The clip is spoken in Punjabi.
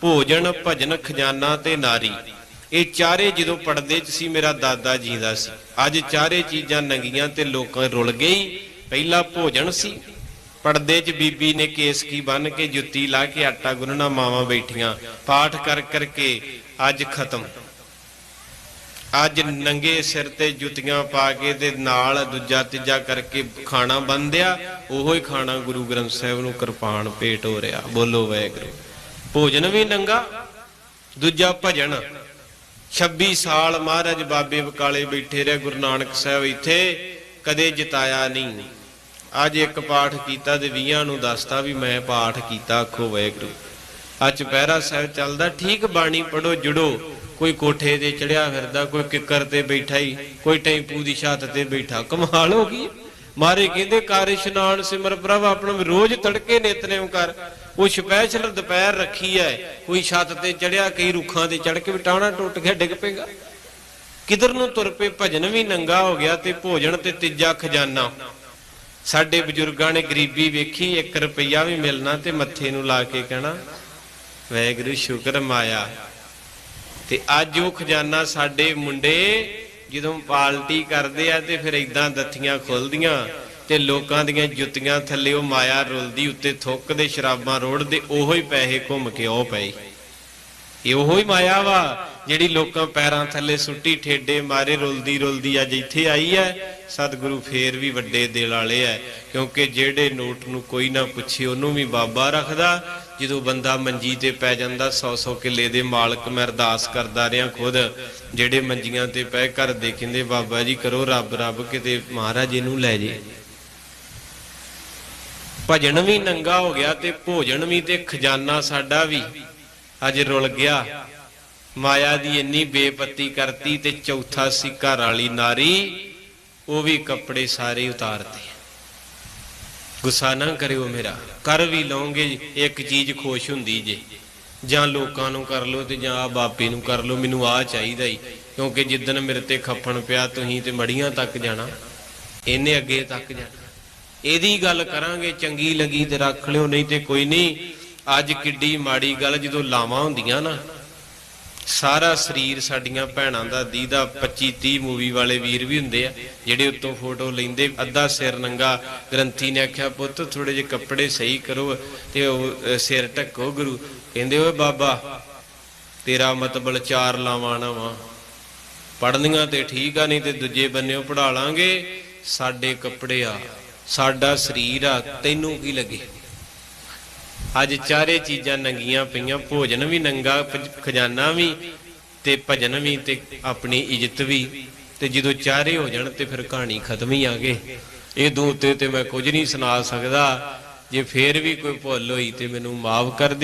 ਭੋਜਨ, ਭਜਨ, ਖਜ਼ਾਨਾ ਤੇ ਨਾਰੀ। ਇਹ ਚਾਰੇ ਜਦੋਂ ਪੜਦੇ ਚ ਸੀ, ਮੇਰਾ ਦਾਦਾ ਜੀਂਦਾ ਸੀ। ਅੱਜ ਚਾਰੇ ਚੀਜ਼ਾਂ ਨੰਗੀਆਂ ਤੇ ਲੋਕਾਂ ਰੁਲ ਗਈ। ਪਹਿਲਾ ਭੋਜਨ ਸੀ। ਪੜਦੇ ਚ ਬੀਬੀ ਨੇ ਕੇਸ ਕੀ ਬੰਨ ਕੇ ਜੁੱਤੀ ਲਾ ਕੇ ਆਟਾ ਗੁੰਨਣਾ, ਮਾਵਾਂ ਬੈਠੀਆਂ। ਪਾਠ ਕਰ ਕਰਕੇ ਅੱਜ ਖਤਮ। ਅੱਜ ਨੰਗੇ ਸਿਰ ਤੇ ਜੁੱਤੀਆਂ ਪਾ ਕੇ ਤੇ ਨਾਲ ਦੂਜਾ ਤੀਜਾ ਕਰਕੇ ਖਾਣਾ ਬੰਦਿਆ ਉਹੋ ਹੀ ਖਾਣਾ ਗੁਰੂ ਗ੍ਰੰਥ ਸਾਹਿਬ ਨੂੰ ਕਿਰਪਾਨ ਭੇਟ ਹੋ ਰਿਹਾ। ਬੋਲੋ ਵੈਗੁਰੂ ਭੋਜਨ ਵੀ ਨੰਗਾ, ਦੂਜਾ ਭਜਨ। 26 ਸਾਲ ਮਹਾਰਾਜ ਬਾਬੇ ਬਕਾਲੇ ਬੈਠੇ ਰਹੇ, ਗੁਰੂ ਨਾਨਕ ਸਾਹਿਬ ਇੱਥੇ, ਕਦੇ ਜਿਤਾਇਆ ਨਹੀਂ। ਅੱਜ ਇੱਕ ਪਾਠ ਕੀਤਾ ਤੇ 20 ਨੂੰ ਦੱਸਤਾ ਵੀ ਮੈਂ ਪਾਠ ਕੀਤਾ, ਆਖੋ ਵਾਹਿਗੁਰੂ। ਅੱਜ ਪਹਿਰਾ ਸਾਹਿਬ ਚੱਲਦਾ, ਠੀਕ ਬਾਣੀ ਪੜੋ ਜੁੜੋ। ਕੋਈ ਕੋਠੇ ਤੇ ਚੜਿਆ ਫਿਰਦਾ, ਕੋਈ ਕਿੱਕਰ ਤੇ ਬੈਠਾ ਹੀ ਕੋਈ ਟੈਂਪੂ ਦੀ ਛੱਤ ਤੇ ਬੈਠਾ। ਕਮਾਲ ਹੋ ਗਈ। ਮਾਰੇ ਕਹਿੰਦੇ ਕਰ ਇਸ਼ਨਾਨ ਸਿਮਰ ਪ੍ਰਭ ਆਪਣਾ ਰੋਜ਼ ਤੜਕੇ ਨਿਤਨੇਮ ਕਰ। ਉਹ ਸਪੈਸ਼ਲ ਦੁਪਹਿਰ ਰੱਖੀ ਐ, ਕੋਈ ਛੱਤ ਤੇ ਚੜਿਆ, ਕਈ ਰੁੱਖਾਂ ਤੇ ਚੜ ਕੇ ਵਿਟਾਣਾ ਟੁੱਟ ਗਿਆ ਡਿੱਗ ਪੇਗਾ ਕਿਧਰ ਨੂੰ ਤੁਰ ਪਏ, ਭਜਨ ਵੀ ਨੰਗਾ ਹੋ ਗਿਆ ਤੇ ਭੋਜਨ ਤੇ ਤੀਜਾ ਖਜ਼ਾਨਾ। ਸਾਡੇ ਬਜ਼ੁਰਗਾਂ ਨੇ ਗਰੀਬੀ ਵੇਖੀ 1 ਰੁਪਈਆ ਵੀ ਮਿਲਣਾ ਤੇ ਮੱਥੇ ਨੂੰ ਲਾ ਕੇ ਕਹਿਣਾ, ਵੈਗੁਰੂ ਸ਼ੁਕਰ ਮਾਇਆ। ਤੇ ਅੱਜ ਉਹ ਖਜ਼ਾਨਾ ਸਾਡੇ ਮੁੰਡੇ ਜਦੋਂ ਪਾਲਟੀ ਕਰਦੇ ਆ ਤੇ ਫਿਰ ਇਦਾਂ ਦੱਥੀਆਂ ਖੁੱਲਦੀਆਂ। ਤੇ ਲੋਕਾਂ ਦੀਆਂ ਜੁੱਤੀਆਂ ਥੱਲੇ ਉਹ ਮਾਇਆ ਰੁਲਦੀ ਉੱਤੇ ਥੁੱਕਦੇ ਸ਼ਰਾਬਾਂ ਰੋੜਦੇ ਉਹੋ ਹੀ ਪੈਸੇ ਘੁੰਮ ਕੇ ਉਹ ਪਈ ਇਹ ਉਹੋ ਹੀ ਮਾਇਆ ਵਾ ਜਿਹੜੀ ਲੋਕਾਂ ਪੈਰਾਂ ਥੱਲੇ ਸੁੱਟੀ, ਠੇਡੇ ਮਾਰੇ, ਰੁਲਦੀ ਰੁਲਦੀ ਅੱਜ ਇੱਥੇ ਆਈ ਐ ਸਤਿਗੁਰੂ ਫੇਰ ਵੀ ਵੱਡੇ ਦਿਲ ਵਾਲੇ ਐ ਕਿਉਂਕਿ ਜਿਹੜੇ ਨੋਟ ਨੂੰ ਕੋਈ ਨਾ ਪੁੱਛੇ ਉਹਨੂੰ ਵੀ ਬਾਬਾ ਰੱਖਦਾ। ਜਦੋਂ ਬੰਦਾ ਮੰਜੀ ਤੇ ਪੈ ਜਾਂਦਾ 100-100 ਕਿੱਲੇ ਦੇ ਮਾਲਕ ਮੈਂ ਅਰਦਾਸ ਕਰਦਾ ਰਿਆਂ ਖੁਦ। ਜਿਹੜੇ ਮੰਜੀਆਂ ਤੇ ਪੈ ਘਰ ਦੇ ਕਹਿੰਦੇ, ਬਾਬਾ ਜੀ ਕਰੋ, ਰੱਬ ਰੱਬ ਕਿਤੇ ਮਹਾਰਾਜ ਇਹਨੂੰ ਲੈ ਜੇ। ਭਜਨ ਵੀ ਨੰਗਾ ਹੋ ਗਿਆ ਤੇ ਭੋਜਨ ਵੀ ਤੇ ਖਜ਼ਾਨਾ ਸਾਡਾ ਵੀ ਅੱਜ ਰੁਲ ਗਿਆ। ਮਾਇਆ ਦੀ ਇੰਨੀ ਬੇਪਤੀ ਕਰਤੀ ਤੇ ਚੌਥਾ ਸੀ ਘਰ ਵਾਲੀ ਨਾਰੀ, ਉਹ ਵੀ ਕੱਪੜੇ ਸਾਰੇ ਉਤਾਰਤੇ। ਗੁੱਸਾ ਨਾ ਕਰਿਓ ਮੇਰਾ, ਕਰ ਵੀ ਲਓਗੇ, ਇੱਕ ਚੀਜ਼ ਖੁਸ਼ ਹੁੰਦੀ ਜੇ। ਜਾਂ ਲੋਕਾਂ ਨੂੰ ਕਰ ਲੋ ਤੇ ਜਾਂ ਆ ਬਾਪੇ ਨੂੰ ਕਰ ਲੋ ਮੈਨੂੰ ਆ ਚਾਹੀਦਾ ਹੀ ਕਿਉਂਕਿ ਜਿੱਦਨ ਮੇਰੇ ਤੇ ਖੱਫਣ ਪਿਆ, ਤੁਸੀਂ ਤੇ ਮੜੀਆਂ ਤੱਕ ਜਾਣਾ, ਇਹਨੇ ਅੱਗੇ ਤੱਕ ਜਾਣਾ। ਇਹਦੀ ਗੱਲ ਕਰਾਂਗੇ, ਚੰਗੀ ਲੱਗੀ ਤੇ ਰੱਖ ਲਿਓ, ਨਹੀਂ ਤੇ ਕੋਈ ਨਹੀਂ। ਅੱਜ ਕਿੱਡੀ ਮਾੜੀ ਗੱਲ, ਜਦੋਂ ਲਾਵਾਂ ਹੁੰਦੀਆਂ ਨਾ, ਸਾਰਾ ਸਰੀਰ ਸਾਡੀਆਂ ਭੈਣਾਂ ਦਾ ਦੀਦਾ 25 30 ਮੂਵੀ ਵਾਲੇ ਵੀਰ ਵੀ ਹੁੰਦੇ ਆ, ਜਿਹੜੇ ਉੱਤੋਂ ਫੋਟੋ ਲੈਂਦੇ, ਅੱਧਾ ਸਿਰ ਨੰਗਾ। ਗ੍ਰੰਥੀ ਨੇ ਆਖਿਆ, ਪੁੱਤ ਥੋੜੇ ਜਿਹੇ ਕੱਪੜੇ ਸਹੀ ਕਰੋ ਤੇ ਉਹ ਸਿਰ ਢੱਕੋ ਗੁਰੂ। ਕਹਿੰਦੇ, ਓਏ ਬਾਬਾ, ਤੇਰਾ ਮਤਬਲ ਚਾਰ ਲਾਵਾਂ ਨਾ ਵਾ। ਪੜਨੀਆਂ ਤੇ ਠੀਕ ਆ, ਨਹੀਂ ਤੇ ਦੂਜੇ ਬੰਨਿਓ ਪੜਾ ਲਾਂਗੇ। ਸਾਡੇ ਕੱਪੜੇ ਆ। ਸਾਡਾ ਸਰੀਰ ਆ, ਤੈਨੂੰ ਕੀ ਲੱਗੇ? ਅੱਜ ਚਾਰੇ ਚੀਜ਼ਾਂ ਨੰਗੀਆਂ ਪਈਆਂ, ਭੋਜਨ ਵੀ ਨੰਗਾ ਖਜ਼ਾਨਾ ਵੀ ਤੇ ਭਜਨ ਵੀ ਤੇ ਆਪਣੀ ਇੱਜ਼ਤ ਵੀ। ਤੇ ਜਦੋਂ ਚਾਰੇ ਹੋ ਜਾਣ ਤੇ ਫਿਰ ਕਹਾਣੀ ਖਤਮ ਹੀ ਆ ਗਏ ਇਹ ਦੋ ਉੱਤੇ ਤੇ ਮੈਂ ਕੁਝ ਨਹੀਂ ਸੁਣਾ ਸਕਦਾ। ਜੇ ਫੇਰ ਵੀ ਕੋਈ ਭੁੱਲ ਹੋਈ ਤੇ ਮੈਨੂੰ ਮਾਫ ਕਰ